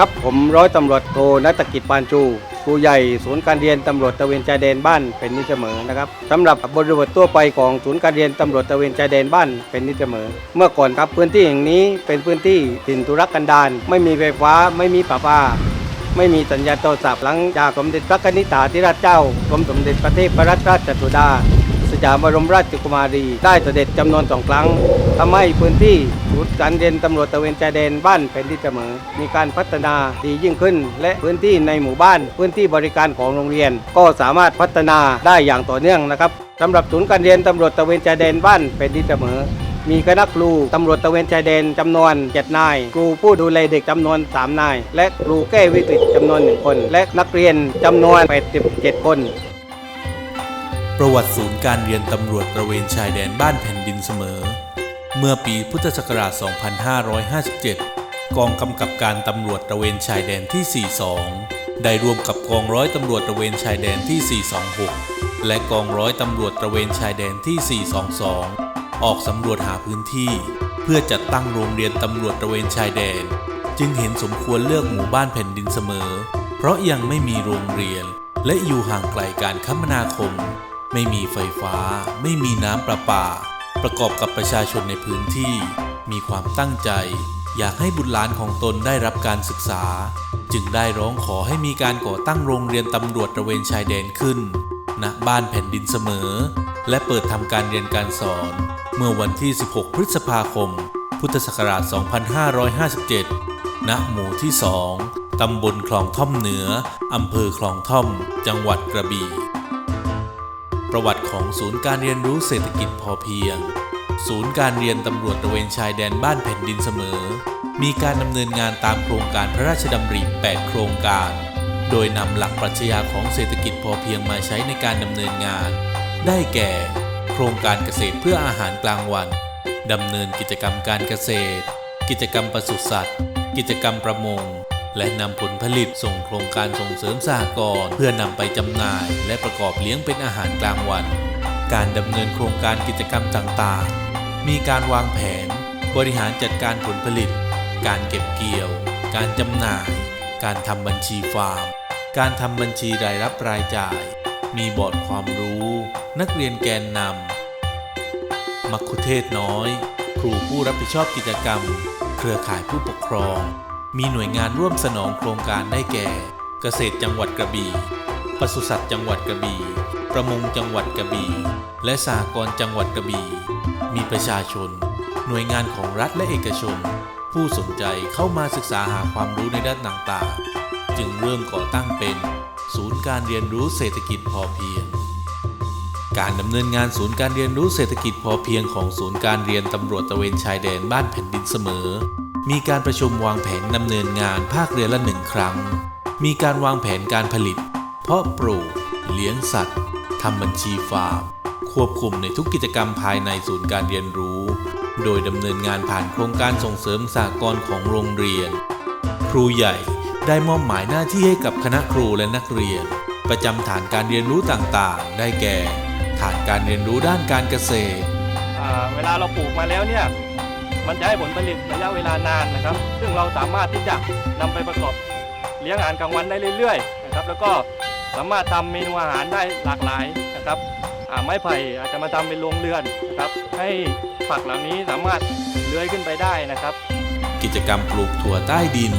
ครับ ผมร้อยตำรวจโทนัตกิจปานจูครูใหญ่ศูนย์การเรียนตำรวจตะเวนชายแดนบ้านเป็นนิจเสมอนะครับสำหรับบริบททั่วไปของศูนย์การเรียนตำรวจตะเวนชายแดนบ้านเป็นนิจเสมอ เมื่อก่อนครับพื้นที่แห่งนี้เป็นพื้นที่ถิ่นทุรกันดารไม่มีไฟฟ้าไม่มีประปาไม่มีสัญญาณโทรศัพท์หลังจากสมเด็จพระนิธิาธิราชเจ้ากรมสมเด็จพระเทพรัตนราชสุดาสยามบรมราชกุมารี ได้เสด็จจำนวนสองครั้ง ทำให้พื้นที่ศูนย์การเรียนตำรวจตะเวนชายแดนบ้านเป็นที่เสมอ มีการพัฒนาดียิ่งขึ้น และพื้นที่ในหมู่บ้าน พื้นที่บริการของโรงเรียน ก็สามารถพัฒนาได้อย่างต่อเนื่องนะครับสำหรับศูนย์การเรียนตำรวจตะเวนชายแดนบ้านเป็นที่เสมอมีคณะครูตำรวจตะเวนชายแดนจำนวน 7 นาย ครูผู้ดูแลเด็กจำนวน 3 นาย และครูแก้วิกฤตจำนวน 1 คน และนักเรียนจำนวน 87 คน ประวัติศูนย์การเรียนตำรวจตระเวนชายแดนบ้านแผ่นดินเสมอ เมื่อปีพุทธศักราช 2557 กองกำกับการตำรวจตระเวนชายแดนที่ 42 ได้ร่วมกับกองร้อยตำรวจตระเวนชายแดนที่ 426 และกองร้อยตำรวจตระเวนชายแดนที่ 422 ออกสำรวจหาพื้นที่ เพื่อจัดตั้งโรงเรียนตำรวจตระเวนชายแดน จึงเห็นสมควรเลือกหมู่บ้านแผ่นดินเสมอ เพราะยังไม่มีโรงเรียน และอยู่ห่างไกลการคมนาคม ไม่มีไฟฟ้า ไม่มีน้ำประปา ประกอบกับประชาชนในพื้นที่ มีความตั้งใจ อยากให้บุตรหลานของตนได้รับการศึกษา จึงได้ร้องขอให้มีการก่อตั้งโรงเรียนตำรวจตระเวนชายแดนขึ้น ณบ้านแผ่นดินเสมอ และเปิดทำการเรียนการสอน เมื่อวันที่ 16 พฤษภาคม พุทธศักราช 2557 ณ หมู่ที่ 2ตำบลคลองท่อมเหนือ อำเภอคลองท่อม จังหวัดกระบี่ ของศูนย์การเรียนรู้เศรษฐกิจพอเพียง ศูนย์การเรียนตำรวจตระเวนชายแดนบ้านแผ่นดินเสมอ มีการดำเนินงานตามโครงการพระราชดำริ 8 โครงการ โดยนำหลักปรัชญาของเศรษฐกิจพอเพียงมาใช้ในการดำเนินงาน ได้แก่ โครงการเกษตรเพื่ออาหารกลางวันดำเนินกิจกรรมการเกษตร กิจกรรมปศุสัตว์ กิจกรรมประมง และนำผลผลิตส่งโครงการส่งเสริมสหกรณ์เพื่อนำไปจำหน่าย และประกอบเลี้ยงเป็นอาหารกลางวัน การดำเนินโครงการกิจกรรมต่างๆ มีการวางแผน บริหารจัดการผลผลิต การเก็บเกี่ยว การจำหน่าย การทำบัญชีฟาร์ม การทำบัญชีรายรับรายจ่าย มีบอร์ดความรู้ นักเรียนแกนนำมัคคุเทศน้อย ครูผู้รับผิดชอบกิจกรรม เครือข่ายผู้ปกครอง มีหน่วยงานร่วมสนองโครงการได้แก่ เกษตรจังหวัดกระบี่ปศุสัตว์จังหวัดกระบี่ ประมงจังหวัดกระบี่ และสหกรณ์จังหวัดกระบี่ มีประชาชน หน่วยงานของรัฐและเอกชน ผู้สนใจเข้ามาศึกษาหาความรู้ในด้านต่างๆ จึงเริ่มก่อตั้งเป็น ศูนย์การเรียนรู้เศรษฐกิจพอเพียง การดำเนินงานศูนย์การเรียนรู้เศรษฐกิจพอเพียงของศูนย์การเรียนตำรวจตะเวนชายแดนบ้านแผ่นดินเสมอ มีการประชุมวางแผนดำเนินงานภาคเรียนละหนึ่งครั้ง มีการวางแผนการผลิต เพาะปลูก เลี้ยงสัตว์ทำบัญชีฟาร์มควบคุมในทุกกิจกรรมภายในศูนย์การเรียนรู้ โดยดำเนินงานผ่านโครงการส่งเสริมสากลของโรงเรียน ครูใหญ่ได้มอบหมายหน้าที่ให้กับคณะครูและนักเรียน ประจำฐานการเรียนรู้ต่างๆ ได้แก่ ฐานการเรียนรู้ด้านการเกษตรเวลาเราปลูกมาแล้วเนี่ย มันจะให้ผลผลิตระยะเวลานานนะครับ ซึ่งเราสามารถที่จะนำไปประกอบเลี้ยงอาหารกลางวันได้เรื่อยๆนะครับ แล้วก็สามารถทำเมนูอาหารได้หลากหลายนะครับไม้ไผ่อาจจะมาทำเป็นโรงเรือนนะครับ ให้ผักเหล่านี้สามารถเลื้อยขึ้นไปได้นะครับ กิจกรรมปลูกถั่วใต้ดิน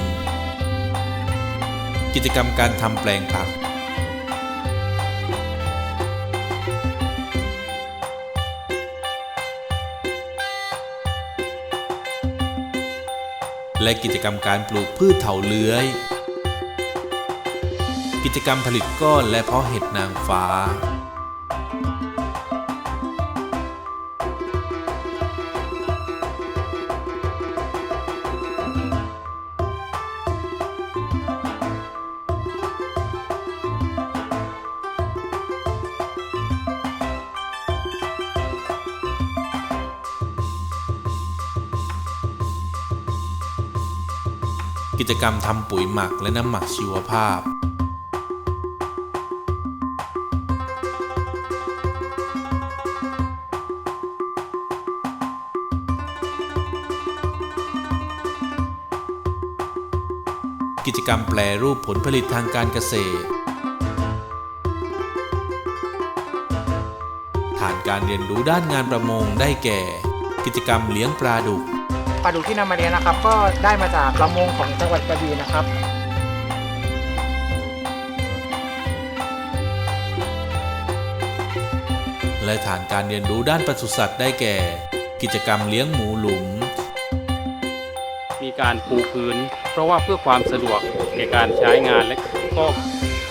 กิจกรรมการทำแปลงผัก และกิจกรรมการปลูกพืชเถาเลื้อย กิจกรรมผลิตก้อนและเพาะเห็ดนางฟ้า กิจกรรมทำปุ๋ยหมักและน้ำหมักชีวภาพ กิจกรรมแปลรูปผลผลิตทางการเกษตรฐานการเรียนรู้ด้านงานประมงได้แก่ กิจกรรมเลี้ยงปลาดุก ปลาดุกที่นำมาเลี้ยงนะครับ ก็ได้มาจากประมงของจังหวัดกระบี่นะครับและฐานการเรียนรู้ด้านปศุสัตว์ได้แก่ กิจกรรมเลี้ยงหมูหลุม มีการปูพื้น เพราะว่าเพื่อความสะดวกในการใช้งานและก็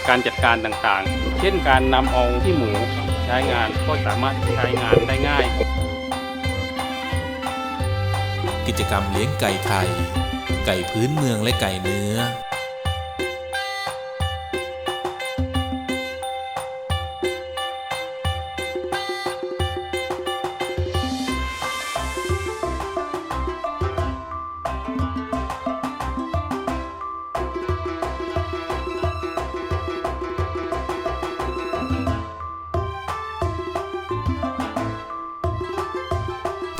การจัดการต่างๆ เช่นการนำเอาที่หมูใช้งานก็สามารถใช้งานได้ง่าย กิจกรรมเลี้ยงไก่ไทยไก่พื้นเมืองและไก่เนื้อ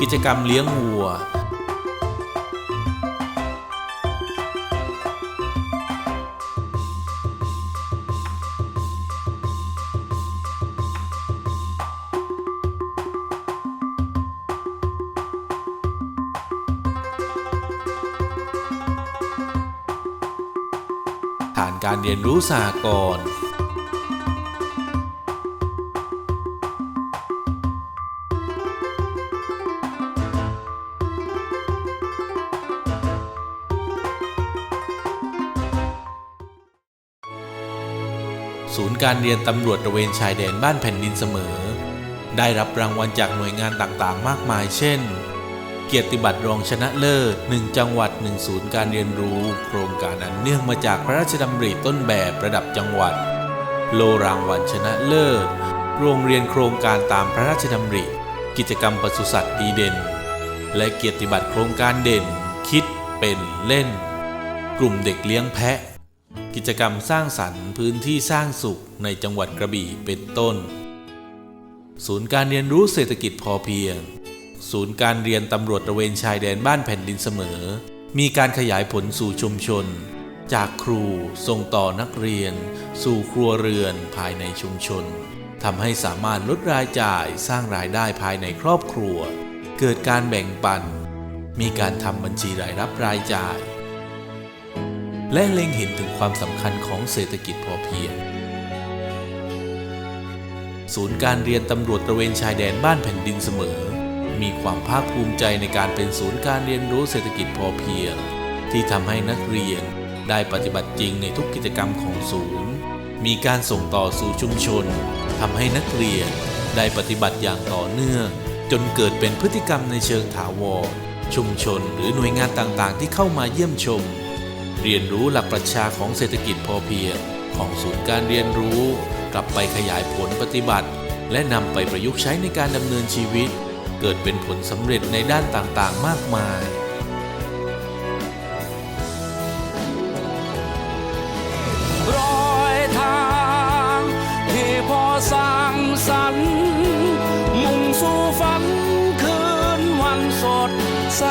กิจกรรมเลี้ยงวัว ฐานการเรียนรู้สหกรณ์ศูนย์การเรียนตำรวจตระเวนชายแดนบ้านแผ่นดินเสมอ ได้รับรางวัลจากหน่วยงานต่างๆ มากมายเช่น เกียรติบัตรรองชนะเลิศ 1 จังหวัด 1 ศูนย์การเรียนรู้ โครงการอันเนื่องมาจากพระราชดำริต้นแบบระดับจังหวัด โลรางวัลชนะเลิศ โรงเรียนโครงการตามพระราชดำริ กิจกรรมปศุสัตว์ดีเด่น และเกียรติบัตรโครงการเด่น คิดเป็นเล่น กลุ่มเด็กเลี้ยงแพะ กิจกรรมสร้างสรรค์พื้นที่สร้างสุขในจังหวัดกระบี่เป็นต้น ศูนย์การเรียนรู้เศรษฐกิจพอเพียง ศูนย์การเรียนตำรวจตระเวนชายแดนบ้านแผ่นดินเสมอ มีการขยายผลสู่ชุมชน จากครูส่งต่อนักเรียน สู่ครัวเรือนภายในชุมชนทำให้สามารถลดรายจ่ายสร้างรายได้ภายในครอบครัว เกิดการแบ่งปัน มีการทำบัญชีรายรับรายจ่าย และเล็งเห็นถึงความสำคัญของเศรษฐกิจพอเพียงศูนย์การเรียนตำรวจตระเวนชายแดนบ้านแผ่นดินเสมอ มีความภาคภูมิใจในการเป็นศูนย์การเรียนรู้เศรษฐกิจพอเพียง ที่ทำให้นักเรียนได้ปฏิบัติจริงในทุกกิจกรรมของศูนย์ มีการส่งต่อสู่ชุมชนทำให้นักเรียนได้ปฏิบัติอย่างต่อเนื่อง จนเกิดเป็นพฤติกรรมในเชิงถาวร ชุมชนหรือหน่วยงานต่างๆ ที่เข้ามาเยี่ยมชม เรียนรู้หลักปรัชญาของเศรษฐกิจพอเพียง ของศูนย์การเรียนรู้ กลับไปขยายผลปฏิบัติ และนำไปประยุกต์ใช้ในการดำเนินชีวิต เกิดเป็นผลสำเร็จในด้านต่างๆ มากมาย รอยทางที่พอสร้างสรรค์มุ่งสู่ฝันคืนวันสดใส